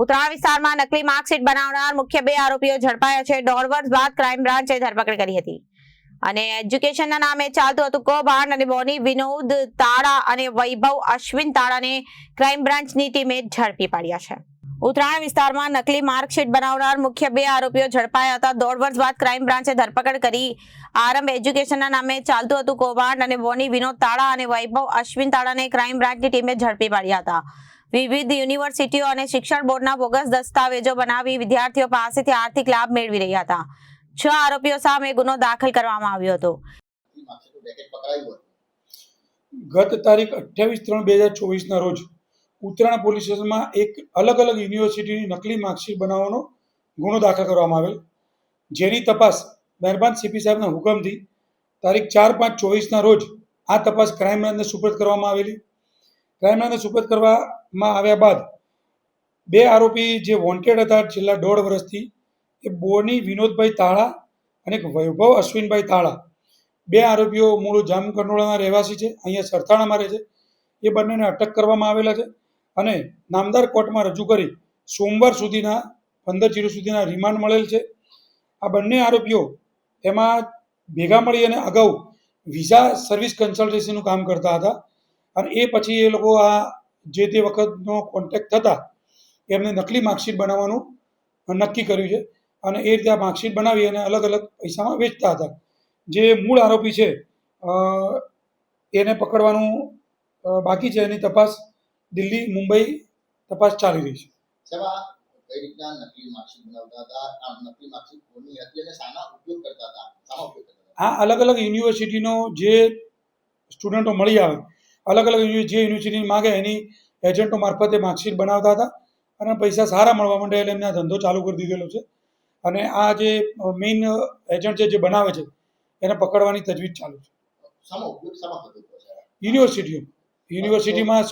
ઉત્તરાયણ વિસ્તારમાં નકલી માર્કશીટ બનાવનાર મુખ્ય બે આરોપીઓ ઝડપાયા છે. દોઢ બાદ ક્રાઇમ બ્રાન્ચે ધરપકડ કરી હતી. અને એજ્યુકેશનના નામે ચાલતું હતું કૌભાંડ અને બોની વિનોદ તાળા અને વૈભવ અશ્વિન તાળાને ક્રાઇમ બ્રાન્ચની ટીમે ઝડપી પાડ્યા છે. ઉત્તરાયણ વિસ્તારમાં નકલી માર્કશીટ બનાવનાર મુખ્ય બે આરોપીઓ ઝડપાયા હતા. દોઢ વર્ષ બાદ ક્રાઇમ બ્રાન્ચે ધરપકડ કરી આરંભ એજ્યુકેશનના નામે ચાલતું હતું કૌભાંડ અને બોની વિનોદ તાળા અને વૈભવ અશ્વિન તાળાને ક્રાઇમ બ્રાન્ચની ટીમે ઝડપી પાડ્યા હતા. વિવિધ યુનિવર્સિટીઓ અને શિક્ષણ બોર્ડના બોગસ દસ્તાવેજો બનાવી વિદ્યાર્થીઓ પાસેથી આર્થિક લાભ મેળવી રહ્યા હતા. છ આરોપીઓ સામે ગુનો દાખલ કરવામાં આવ્યો હતો. ગત તારીખ અઠ્યાવીસ ત્રણ બે હજાર ચોવીસના રોજ ઉત્તરાયણ પોલીસ સ્ટેશનમાં એક અલગ અલગ યુનિવર્સિટીની નકલી માર્કશીટ બનાવવાનો ગુનો દાખલ કરવામાં આવેલ. જેની તપાસ મહેરબાન સીપી સાહેબના હુકમથી તારીખ ચાર પાંચ ચોવીસના રોજ આ તપાસ ક્રાઇમ બ્રાન્ચને સુપરત કરવામાં આવેલી. ક્રાઇમ બ્રાન્ચને સુપરત કરવામાં આવ્યા બાદ બે આરોપી જે વોન્ટેડ હતા છેલ્લા દોઢ વર્ષથી એ બોની વિનોદભાઈ તાળા અને વૈભવ અશ્વિનભાઈ તાળા. બે આરોપીઓ મૂળ જામકંડોળાના રહેવાસી છે, અહીંયા સરથાણામાં રહે છે. એ બંનેને અટક કરવામાં આવેલા છે અને નામદાર કોર્ટમાં રજૂ કરી સોમવાર સુધીના, પંદર જીરો સુધીના રિમાન્ડ મળેલ છે. આ બંને આરોપીઓ એમાં ભેગા મળી અને અગાઉ વિઝા સર્વિસ કન્સલ્ટન્સીનું કામ કરતા હતા. અને એ પછી એ લોકો આ જે તે વખતનો કોન્ટેક્ટ થતા એમને નકલી માર્કશીટ બનાવવાનું નક્કી કર્યું છે. અને એ રીતે આ માર્કશીટ બનાવી અને અલગ અલગ પૈસામાં વેચતા હતા. જે મૂળ આરોપી છે એને પકડવાનું બાકી છે એની તપાસ દિલ્હી મુંબઈ તપાસ ચાલી રહી છે. હા કઈ રીતના નકલી માર્કશીટ બનાવતા હતા? આ નકલી માર્કશીટ કોની હતી અને શાના ઉપયોગ કરતા હતા? શામાં ઉપયોગ કરતા હતા? આ અલગ અલગ યુનિવર્સિટીનો જે સ્ટુડન્ટો મળી આવે અલગ અલગ જે યુનિવર્સિટી માગે એની એજન્ટો મારફતે માર્કશીટ બનાવતા હતા અને પૈસા સારા મળવા માંડે એટલે એમને આ ધંધો ચાલુ કરી દીધેલો છે. અને આ જે મેઇન એજન્ટ છે જે બનાવે છે એને પકડવાની તજવીજ ચાલુ છે? યુનિવર્સિટીઓ. યુનિવર્સિટીમાં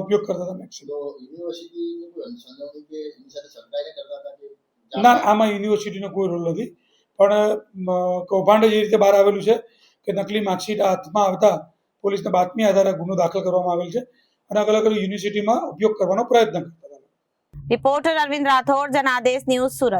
ઉપયોગ કરતા હતા મેક્સિમમ ના આમાં યુનિવર્સિટીનો કોઈ રોલ નથી. પણ કૌભાંડ જે રીતે બહાર આવેલું છે કે નકલી માર્કશીટ હાથમાં આવતા પોલીસને બાતમી આધારે ગુનો દાખલ કરવામાં આવેલ છે અને અલગ અલગ યુનિવર્સિટીમાં ઉપયોગ કરવાનો પ્રયત્ન કરતા હતા. Reporter Arvind Rathod, Janadesh news Surat.